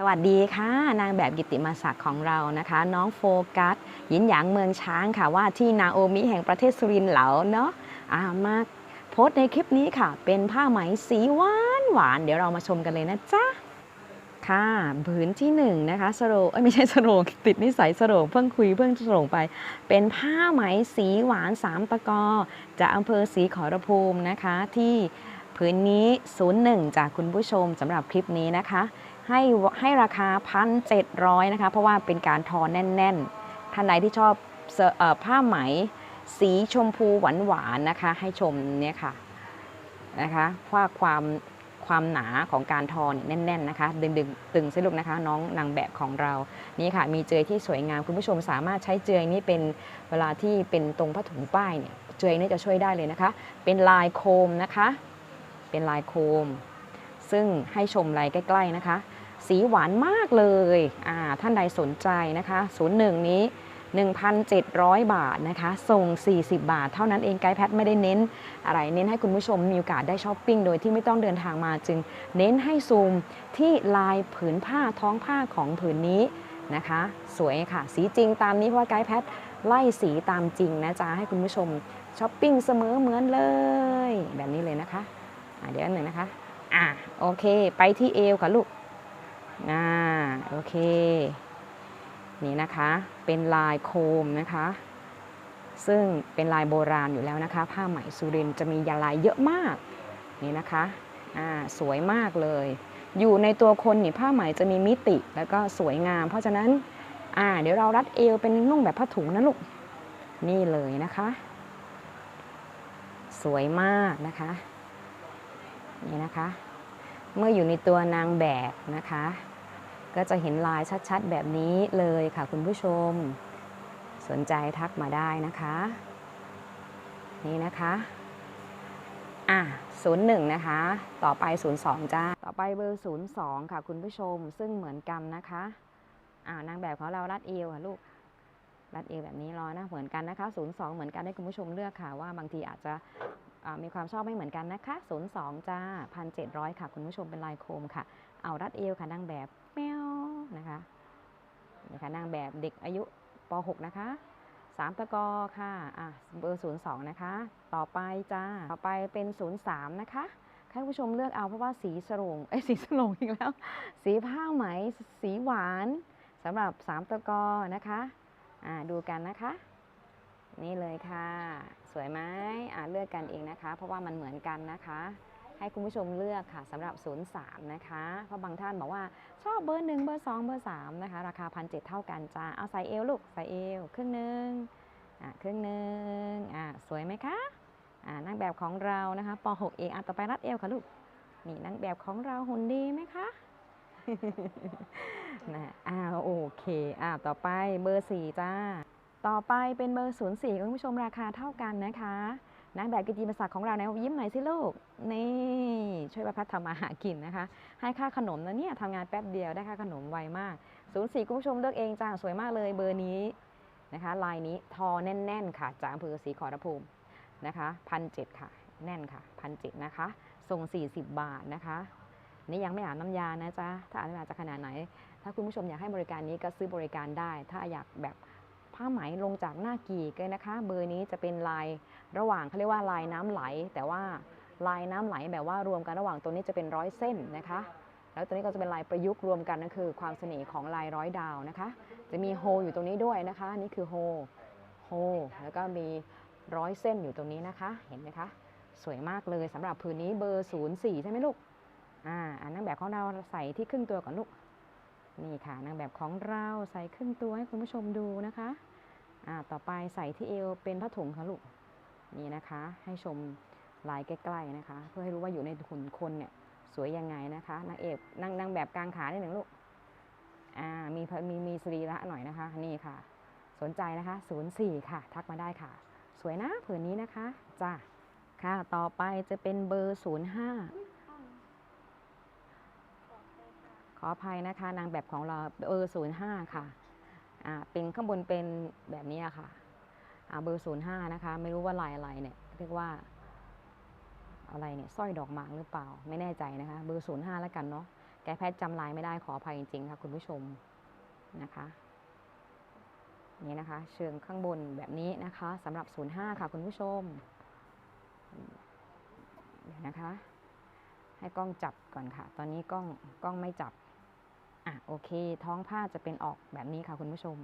สวัสดีค่ะ นางแบบกิติมาศักดิ์ของเรานะคะ น้องโฟกัสยินหยางเมืองช้างค่ะว่าที่นาโอมิแห่งประเทศสุรินทร์เหลาเนาะอ่ามาโพสในคลิปนี้ค่ะ เป็นผ้าไหมสีหวานหวาน เดี๋ยวเรามาชมกันเลยนะจ๊ะ ค่ะผืนที่หนึ่งนะคะสโรงไม่ใช่สโรงติดนิสัยสโรงเพิ่งคุยเพิ่งสโรงไป เป็นผ้าไหมสีหวานสามตะกอจากอำเภอศรีขอรภูมินะคะที่ผืนนี้ 01 จากคุณผู้ชมสำหรับคลิปนี้นะคะ ให้ให้ราคา 1,700นะคะ เพราะว่าเป็นการทอแน่น ๆ ท่านใดที่ชอบออผ้าไหม สีชมพูหวานๆนะคะ ให้ชมเนี่ยค่ะนะคะว่าความความหนาของการทอเนี่ยแน่น ๆ นะคะ ดึงดึงตึงสลุกนะคะ น้องนางแบบของเรา นี่ค่ะ มีเจยที่สวยงาม คุณผู้ชมสามารถใช้เจยนี้เป็นเวลาที่เป็นตรงผ้าถุงป้ายเนี่ย เจยนี่จะช่วยได้เลยนะคะ เป็นลายโคมนะคะ เป็นลายโคม ซึ่งให้ชมลายใกล้ ๆ นะคะ สีหวานมากเลยท่านใดสนใจนะคะ 01 นี้ 1,700 บาทนะคะ ส่ง 40 บาท เท่านั้นเองไกด์แพทไม่ได้เน้น อะไรเน้นให้คุณผู้ชมมีโอกาสได้ช้อปปิ้งโดยที่ไม่ต้องเดินทางมาจึง เน้นให้ซูมที่ลายผืนผ้าท้องผ้าของผืนนี้นะคะ สวยค่ะ สีจริงตามนี้เพราะไกด์แพทไล่สีตามจริงนะจ๊ะให้คุณผู้ชมช้อปปิ้งเสมอเหมือนเลย แบบนี้เลยนะคะะเดี๋ยวนึงนะคะอะโอเค ไปที่เอวค่ะลูก อ่าโอเค นี่นะคะเป็นลายโคมนะคะ ซึ่งเป็นลายโบราณอยู่แล้วนะคะ ผ้าไหมสุรินจะมียาลายเยอะมากนี่นะคะอ่าสวยมากเลย อยู่ในตัวคนนี่ผ้าไหมจะมีมิติแล้วก็สวยงาม เพราะฉะนั้นอ่าเดี๋ยวเรารัดเอวเป็นนุ่งแบบผ้าถุงนะลูกนี่เลยนะคะ สวยมากนะคะ นี่นะคะ เมื่ออยู่ในตัวนางแบบนะคะ ก็จะเห็นลายชัดๆ แบบนี้เลยค่ะคุณผู้ชม สนใจทักมาได้นะคะ นี่นะคะอะ01 นะคะ ต่อไป 02 จ้า ต่อไปเบอร์ 02 ค่ะคุณผู้ชม ซึ่งเหมือนกันนะคะ อ่านางแบบของเรารัดเอวค่ะลูก รัดเอวแบบนี้รอนะ เหมือนกันนะคะ 02 เหมือนกันให้คุณผู้ชมเลือกค่ะว่าบางทีอาจจะ มีความชอบไม่เหมือนกันนะคะ02จ้า1,700 ค่ะ คุณผู้ชมเป็นลายโคมค่ะ เอารัดเอวค่ะนางแบบแมวนะคะนี่ค่ะนางแบบเด็กอายุป .6 นะคะ3ตะกอค่ะอะเบอร์02นะคะ ต่อไปจ้า ต่อไปเป็น03นะคะให้ผู้ชมเลือกเอาเพราะว่าสีสรงเอ้สีสรงอีกแล้ว สีผ้าไหม สีหวานสำหรับ3ตะกอนะคะ อ่าดูกันนะคะ นี่เลยค่ะ สวยไหมอ่าเลือกกันเองนะคะ เพราะว่ามันเหมือนกันนะคะ ให้คุณผู้ชมเลือกค่ะสำหรับ 03 นะคะ เพราะบางท่านบอกว่าชอบเบอร์ 1 เบอร์ 2 เบอร์ 3 นะคะ ราคา1,700เท่ากันจ้าเอาใส่เอวลูกใส่เอวครึ่งหนึ่งอ่าครึ่งหนึ่งอ่าสวยไหมคะอ่านางแบบของเรานะคะป .6 เองอะต่อไปรัดเอวค่ะลูกนี่นางแบบของเราหุ่นดีไหมคะนะอ้าวโอเค อ่าต่อไปเบอร์4จ้า ต่อไปเป็นเบอร์04คุณผู้ชมราคาเท่ากันนะคะนางแบบกิติมศักดิ์ของเรานะยิ้มหน่อยสิลูก นี่ช่วยประพัฒน์ทำมาหากินนะคะ ให้ค่าขนมนะเนี่ยทำงานแป๊บเดียวได้ค่าขนมไวมาก04คุณผู้ชมเลือกเองจ้าสวยมากเลยเบอร์นี้นะคะ ลายนี้ทอแน่น ๆ ค่ะจากอำเภอศรีขอรภูมินะคะพันเจ็ดค่ะ แน่นค่ะพันเจ็ดนะคะส่ง 40 บาทนะคะนี่ยังไม่อ่านน้ำยานะจ๊ะถ้าอ่านน้ำยาจะขนาดไหน ถ้าคุณผู้ชมอยากให้บริการนี้ก็ซื้อบริการได้ ถ้าอยากแบบ ผ้าไหมลงจากหน้ากีกเลยนะคะ เบอร์นี้จะเป็นลายระหว่างเขาเรียกว่าลายน้ำไหล แต่ว่าลายน้ำไหลแบบว่ารวมกันระหว่างตัวนี้จะเป็นร้อยเส้นนะคะ แล้วตัวนี้ก็จะเป็นลายประยุกต์รวมกันนั่นคือ ความเสน่ห์ของลายร้อยดาวนะคะ จะมีโฮอยู่ตรงนี้ด้วยนะคะนี่คือโฮโฮแล้วก็มีร้อยเส้นอยู่ตรงนี้นะคะ เห็นไหมคะ สวยมากเลยสำหรับผืนนี้เบอร์04ใช่ไหมลูกอ่าอันนางแบบของเราใส่ที่ครึ่งตัวก่อนลูก นี่ค่ะนางแบบของเราใส่ครึ่งตัวให้คุณผู้ชมดูนะคะอ่าต่อไปใส่ที่เอวเป็นผ้าถุงค่ะลูกนี่นะคะ ให้ชมลายใกล้ๆนะคะ เพื่อให้รู้ว่าอยู่ในหุ่นคนเนี่ยสวยยังไงนะคะนางเอกนางนางแบบกลางขานิดหนึ่งลูกอ่ามีพมีมีสรีระหน่อยนะคะนี่ค่ะ สนใจนะคะ04ค่ะ ทักมาได้ค่ะ สวยนะผืนนี้นะคะจ้าค่ะต่อไปจะเป็นเบอร์05 ข ออภัยนะคะ นางแบบของเราเบอร์05ค่ะอ่าเป็นข้างบนเป็นแบบนี้ค่ะอ่าเบอร์05นย์ห้านะคะ ไม่รู้ว่าลายอะไรเนี่ยเรียกว่าอะไรเนี่ยสร้อยดอกหมากหรือเปล่า ไม่แน่ใจนะคะ เบอร์05แล้วกันเนาะแกแพทย์จำลายไม่ได้ขออภัยจริงๆค่ะคุณผู้ชมนะคะนี่นะคะ เชิงข้างบนแบบนี้นะคะสำหรับ 05 ค่ะคุณผู้ชม เดี๋ยวนะคะ ให้กล้องจับก่อนค่ะ ตอนนี้กล้องกล้องไม่จับ อะโอเค ท้องผ้าจะเป็นออกแบบนี้ค่ะคุณผู้ชม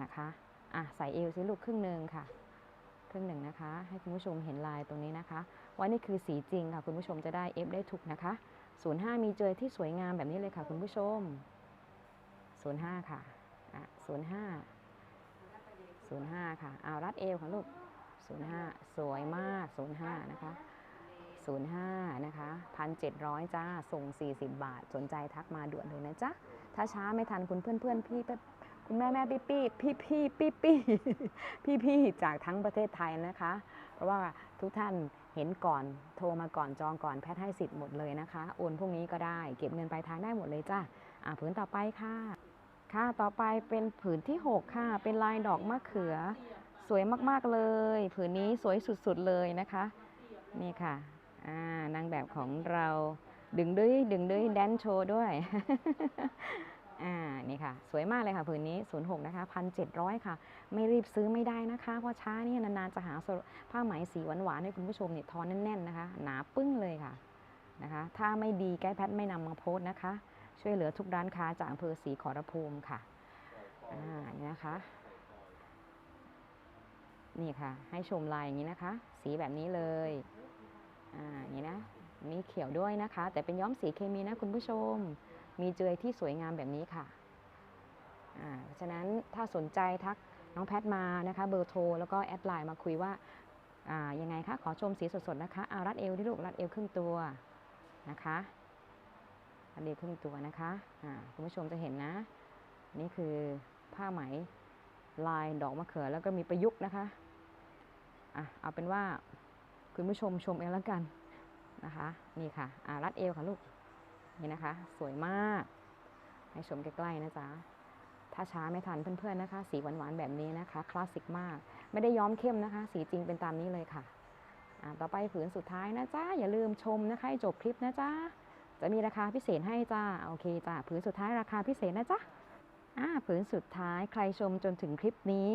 นะคะอะใส่เอวซิลูกครึ่งหนึ่งค่ะ ครึ่งหนึ่งนะคะ ให้คุณผู้ชมเห็นลายตรงนี้นะคะ ว่านี่คือสีจริงค่ะคุณผู้ชมจะได้เอฟได้ถูกนะคะ05มีเจอที่สวยงามแบบนี้เลยค่ะคุณผู้ชม05ค่ะอะ05 05ค่ะเอารัดเอวค่ะลูก05 สวยมาก 05 นะคะ 05 นะคะ 1,700 จ้า ส่ง 40 บาท สนใจทักมาด่วนเลยนะจ๊ะ ถ้าช้าไม่ทันคุณเพื่อนเพื่อนพี่เพื่อนคุณแม่แม่ปี้ปี้พี่พี่ปี้ปี้พี่พี่จากทั้งประเทศไทยนะคะ เพราะว่าทุกท่านเห็นก่อนโทรมาก่อนจองก่อนแพทย์ให้สิทธิ์หมดเลยนะคะ โอนพรุ่งนี้ก็ได้ เก็บเงินปลายทางได้หมดเลยจ้าอ่าผืนต่อไปค่ะ ค่ะ ต่อไปเป็นผืนที่ 6 ค่ะ เป็นลายดอกมะเขือ สวยมากๆเลย ผืนนี้สวยสุดๆเลยนะคะ นี่ค่ะ อ่านางแบบของเราดึงด้วยดึงด้วยแดนโชว์ด้วย อ่า นี่ค่ะ สวยมากเลยค่ะผืนนี้ 06 นะคะ 1,700 ค่ะ ไม่รีบซื้อไม่ได้นะคะ เพราะช้านี่นานๆจะหาผ้าไหมสีหวานๆ ให้คุณผู้ชมเนี่ยทอนแน่นๆนะคะ หนาปึ้งเลยค่ะ นะคะ ถ้าไม่ดีแก้แพทไม่นำมาโพสต์นะคะ ช่วยเหลือทุกร้านค้าจากอำเภอศรีขอรภูมิค่ะ อ่า นี่นะคะ นี่ค่ะ ให้ชมลายอย่างนี้นะคะ สีแบบนี้เลย อ่าอย่างนี้นะมีเขียวด้วยนะคะ แต่เป็นย้อมสีเคมีนะคุณผู้ชม มีเจยที่สวยงามแบบนี้ค่ะอ่าเพราะฉะนั้นถ้าสนใจทักน้องแพทมานะคะเบอร์โทรแล้วก็แอดไลน์มาคุยว่าอ่ายังไงคะขอชมสีสดๆนะคะอารัดเอวที่ลูกรัดเอวครึ่งตัวนะคะรัดเอวครึ่งตัวนะคะอ่าคุณผู้ชมจะเห็นนะ นี่คือผ้าไหมลายดอกมะเขือแล้วก็มีประยุกต์นะคะอะเอาเป็นว่า คุณผู้ชมชมเองแล้วกันนะคะ นี่ค่ะอ่ารัดเอวค่ะลูก นี่นะคะ สวยมาก ให้ชมใกล้ๆนะจ๊ะ ถ้าช้าไม่ทันเพื่อนๆนะคะ สีหวานๆแบบนี้นะคะ คลาสสิกมาก ไม่ได้ย้อมเข้มนะคะ สีจริงเป็นตามนี้เลยค่ะต่อไปผืนสุดท้ายนะจ๊ะ อย่าลืมชมนะคะให้จบคลิปนะจ๊ะ จะมีราคาพิเศษให้จ้า โอเคจ้าผืนสุดท้ายราคาพิเศษนะจ๊ะอ่าผืนสุดท้ายใครชมจนถึงคลิปนี้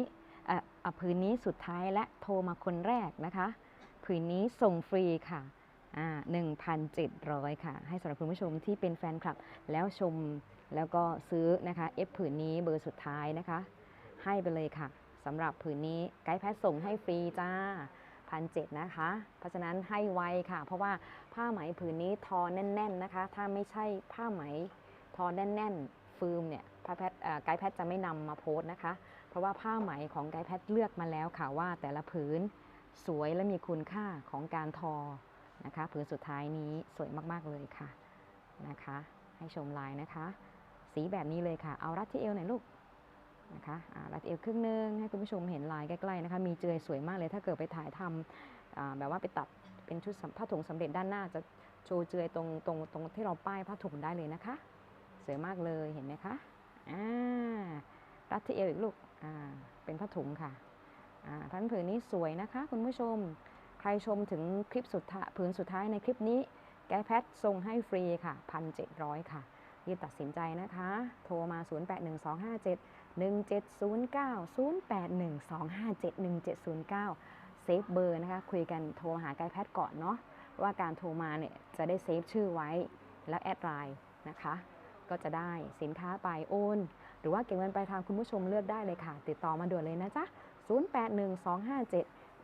อ่ออะผืนนี้สุดท้ายและโทรมาคนแรกนะคะ ผืนนี้ส่งฟรีค่ะอ่า1,700 ค่ะ ให้สำหรับคุณผู้ชมที่เป็นแฟนคลับ แล้วชมแล้วก็ซื้อนะคะเอฟผืนนี้เบอร์สุดท้ายนะคะ ให้ไปเลยค่ะสำหรับผืนนี้ไกด์แพทส่งให้ฟรีจ้าพันเนะคะ เพราะฉะนั้นให้ไวค่ะ เพราะว่าผ้าไหมผืนนี้ทอแน่น ๆนะคะ ถ้าไม่ใช่ผ้าไหมทอแน่น ๆ ฟิล์มเนี่ยผ้าแพทไกด์แพทจะไม่นำมาโพสต์นะคะ เพราะว่าผ้าไหมของไกด์แพทเลือกมาแล้วค่ะว่าแต่ละผืน สวยและมีคุณค่าของการทอนะคะผืนสุดท้ายนี้สวยมากๆเลยค่ะนะคะ ให้ชมลายนะคะ สีแบบนี้เลยค่ะ เอารัดที่เอวหน่อยลูกนะคะรัดเอวครึ่งหนึงให้คุณผู้ชมเห็นลายใกล้ๆนะคะ มีเจยสวยมากเลยถ้าเกิดไปถ่ายทำอ่าแบบว่าไปตัดเป็นชุดผ้าถุงสำเร็จด้านหน้าจะโชว์เจยตรงตรงตรงที่เราป้ายผ้าถุงได้เลยนะคะ สวยมากเลยเห็นไหมคะอ่ารัดที่เอวอีกลูกอ่าเป็นผ้าถุงค่ะ พันผืนนี้สวยนะคะ คุณผู้ชม ใครชมถึงคลิปสุดท้ายผืนสุดท้ายในคลิปนี้ แกแพทส่งให้ฟรีค่ะ 1,700 ค่ะ รีบตัดสินใจนะคะ โทรมา 081257 1709 081257 1709 เซฟเบอร์นะคะ คุยกันโทรหาไกด์แพทย์ก่อนเนาะว่าการโทรมาเนี่ยจะได้เซฟชื่อไว้แล้วแอดไลน์นะคะ ก็จะได้สินค้าไปโอน หรือว่าเก็บเงินปลายทางคุณผู้ชมเลือกได้เลยค่ะ ติดต่อมาด่วนเลยนะจ๊ะ 081257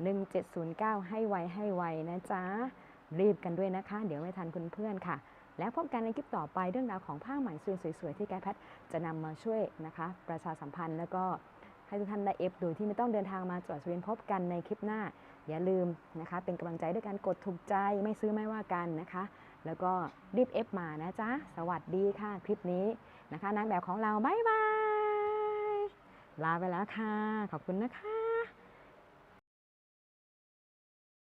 1709 ให้ไวให้ไวนะจ๊ะ รีบกันด้วยนะคะ เดี๋ยวไม่ทันคุณเพื่อนค่ะ แล้วพบกันในคลิปต่อไปเรื่องราวของผ้าไหมสวยๆ ที่แกแพทจะนำมาช่วยนะคะ ประชาสัมพันธ์แล้วก็ให้ทุกท่านได้เอฟโดยที่ไม่ต้องเดินทางมาจอดสุรินทร์พบกันในคลิปหน้า อย่าลืมนะคะ เป็นกำลังใจด้วยการกดถูกใจไม่ซื้อไม่ว่ากันนะคะ แล้วก็รีบเอฟมานะจ๊ะ สวัสดีค่ะคลิปนี้นะคะนางแบบของเราบ๊ายบายลาไปแล้วค่ะ ขอบคุณนะคะ